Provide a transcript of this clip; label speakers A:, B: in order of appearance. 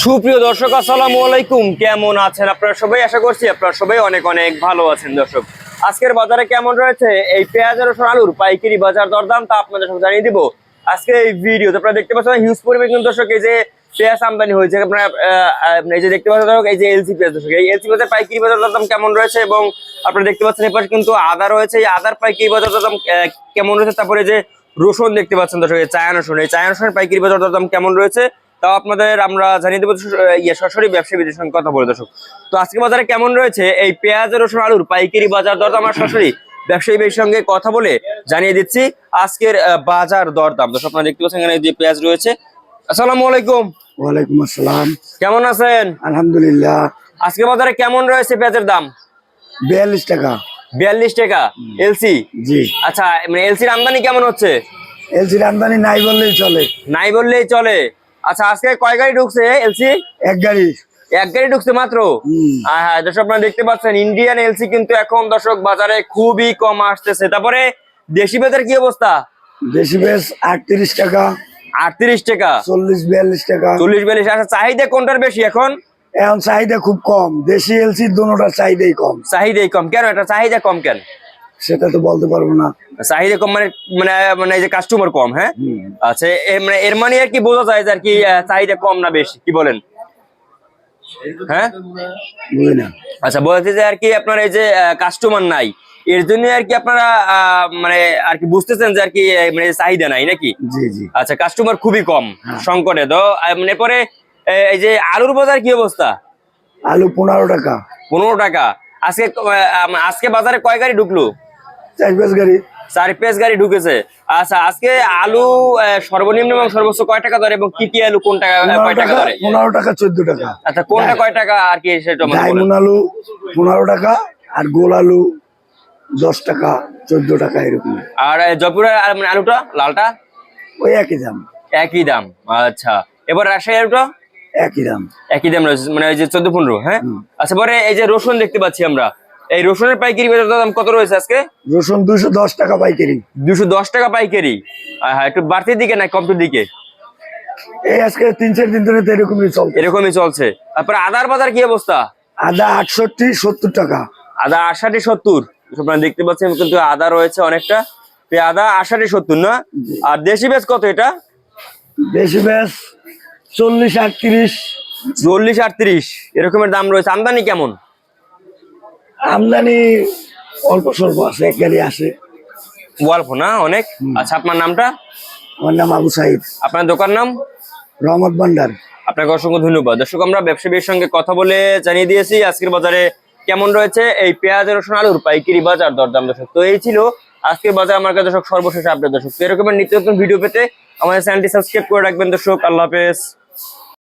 A: সুপ্রিয় দর্শক, আসসালামু আলাইকুম। কেমন আছেন আপনারা সবাই? আশা করছি আপনারা সবাই অনেক অনেক ভালো আছেন দর্শক। আজকের বাজারে কেমন রয়েছে? এই পেঁয়াজ রসুন আলুর পাইকারি বাজার দরদাম তা আপনাদের সব জানিয়ে দিব। আজকে এই ভিডিওতে আপনারা দেখতে পাচ্ছেন হিউজ পরিমাণ কিন্তু দর্শক, এই যে পেঁয়াজ আমদানি হয়েছে, আপনারা এই যে দেখতে পাচ্ছেন দর্শক, এই যে এলসি পেঁয়াজ দর্শক, এই এলসি পেঁয়াজের পাইকারি বাজার দরদাম কেমন রয়েছে এবং আপনারা দেখতে পাচ্ছেন এপাশে কিন্তু আদা রয়েছে, এই আদার পাইকারি বাজার দরদাম কেমন রয়েছে? তারপরে যে রসুন দেখতে পাচ্ছেন দর্শক, এই চায়না রসুন, এই চায়না রসুনের পাইকারি বাজার দরদাম কেমন রয়েছে? তাও আপনাদের আমরা জানিয়ে দেবো ইয়ে সরাসরি ব্যবসায়ীদের সঙ্গে কথা বলে দর্শক। তো আজকে বাজারে কেমন রয়েছে? এই পেঁয়াজ রসুন আলুর পাইকারি বাজার দর আমরা সরাসরি ব্যবসায়ীদের সঙ্গে কথা বলে জানিয়ে দিচ্ছি আজকের বাজার দরদাম দর্শক আপনারা দেখতে পাচ্ছেন এখানে যে পেঁয়াজ রয়েছে। আসসালামু আলাইকুম।
B: ওয়ালাইকুম আসসালাম।
A: কেমন আছেন?
B: আলহামদুলিল্লাহ।
A: আজকে বাজারে কেমন রয়েছে পেঁয়াজের দাম?
B: বিয়াল্লিশ টাকা।
A: বিয়াল্লিশ টাকা। এলসি?
B: জি।
A: আচ্ছা মানে এলসির আমদানি কেমন হচ্ছে?
B: এলসির আমদানি নাই বললেই চলে।
A: নাই বললেই চলে। আচ্ছা আজকে কয় গাড়ি ঢুকছে এলসি
B: এক গাড়ি।
A: এক গাড়ি ঢুকছে মাত্র? হ্যাঁ হ্যাঁ দর্শক আপনারা দেখতে পাচ্ছেন ইন্ডিয়ান এলসি কিন্তু এখন দর্শক বাজারে খুবই কম আসতেছে। তারপরে দেশি পেঁয়াজের কি অবস্থা?
B: দেশি বেশ আটত্রিশ টাকা
A: আটত্রিশ টাকা।
B: চল্লিশ বিয়াল্লিশ টাকা।
A: চল্লিশ বিয়াল্লিশ আচ্ছা চাহিদা কোনটার বেশি এখন?
B: এখন চাহিদা খুব কম। দেশি এলসি দুটার চাহিদাই কম।
A: চাহিদাই কম। কেন? এটা চাহিদা কম কেন?
B: সেটা তো বলতে পারব না।
A: চাহিদা কম মানে মানে মানে যে কাস্টমার কম হ্যাঁ? আচ্ছা মানে এর মানে আর কি বোঝা যায় যে আর কি চাহিদা কম না বেশি কি বলেন? হ্যাঁ? আচ্ছা বলতে যে আর কি আপনার এই যে কাস্টমার নাই এর জন্য আর কি আপনারা মানে আর কি বুঝতেছেন যে আর কি মানে চাহিদা নাই নাকি?
B: জি জি।
A: আচ্ছা কাস্টমার খুবই কম
B: হ্যাঁ।
A: সংকটে। তো মানে পরে এই যে আলুর বাজার কি অবস্থা?
B: আলু পনেরো টাকা।
A: পনেরো টাকা। আজকে আজকে বাজারে কয় গাড়ি ঢুকলো?
B: চার পাঁচ গাড়ি।
A: চার গাড়ি ঢুকেছে। আচ্ছা আজকে আলু সর্বনিম্ন এবং সর্বোচ্চ কয় টাকা ধরে এবং কি কি আলু কোন টাকা কয় টাকা ধরে
B: পনেরো টাকা চোদ্দ টাকা।
A: আচ্ছা কোনটা কয় টাকা আর কি
B: আলু পনেরো টাকা আর গোল আলু দশ টাকা চোদ্দ টাকা এরকম।
A: আর জয়পুরের মানে আলুটা লালটা?
B: ওই একই দাম।
A: একই দাম আচ্ছা। এবার রাজশাহী আলুটা?
B: একই দাম।
A: একই দাম মানে এই যে চোদ্দ পনেরো হ্যাঁ? আচ্ছা পরে এই যে রসুন দেখতে পাচ্ছি আমরা। এই রসুনের পাইকারি বাজার দাম কত রয়েছে আজকে?
B: রসুন দুশো দশ টাকা পাইকারি।
A: দুশো দশ টাকা পাইকারি। হ্যাঁ একটু বাড়তির দিকে না কমটির দিকে?
B: এই আজকে তিন চার দিন ধরে তো এরকমই চলছে।
A: এরকমই চলছে। তারপরে আদার বাজার কি অবস্থা?
B: আদা আটষট্টি সত্তর টাকা।
A: আদা আষাঢ়ি সত্তর। আপনারা দেখতে পাচ্ছেন কিন্তু আদা রয়েছে অনেকটা। এই আদা আষাঢ়ি সত্তর না? আর দেশি বেশ কত এটা?
B: বেশ চল্লিশ আটত্রিশ।
A: চল্লিশ আটত্রিশ। এরকমের দাম রয়েছে। আমদানি কেমন?
B: আমদানি অল্প স্বল্প আছে এক গাড়ি আসে
A: অল্প না অনেক? আচ্ছা আপনার নামটা?
B: আমার নাম আবু সাইদ।
A: আপনার দোকান নাম?
B: রহমত ভান্ডার।
A: আপনাকে অসংখ্য ধন্যবাদ। দর্শক আমরা ব্যবসায়ীর সঙ্গে কথা বলে জানিয়ে দিয়েছি আজকের বাজারে কেমন রয়েছে এই পেঁয়াজ রসুন আলুর পাইকারি বাজার দরদাম দর্শক। তো এই ছিল আজকের বাজার আমার কাছে দর্শক সর্বশেষ আপডেট দর্শক। এরকমের নিত্য নতুন ভিডিও পেতে আমাদের চ্যানেলটি সাবস্ক্রাইব করে রাখবেন দর্শক। আল্লাহ হাফেজ।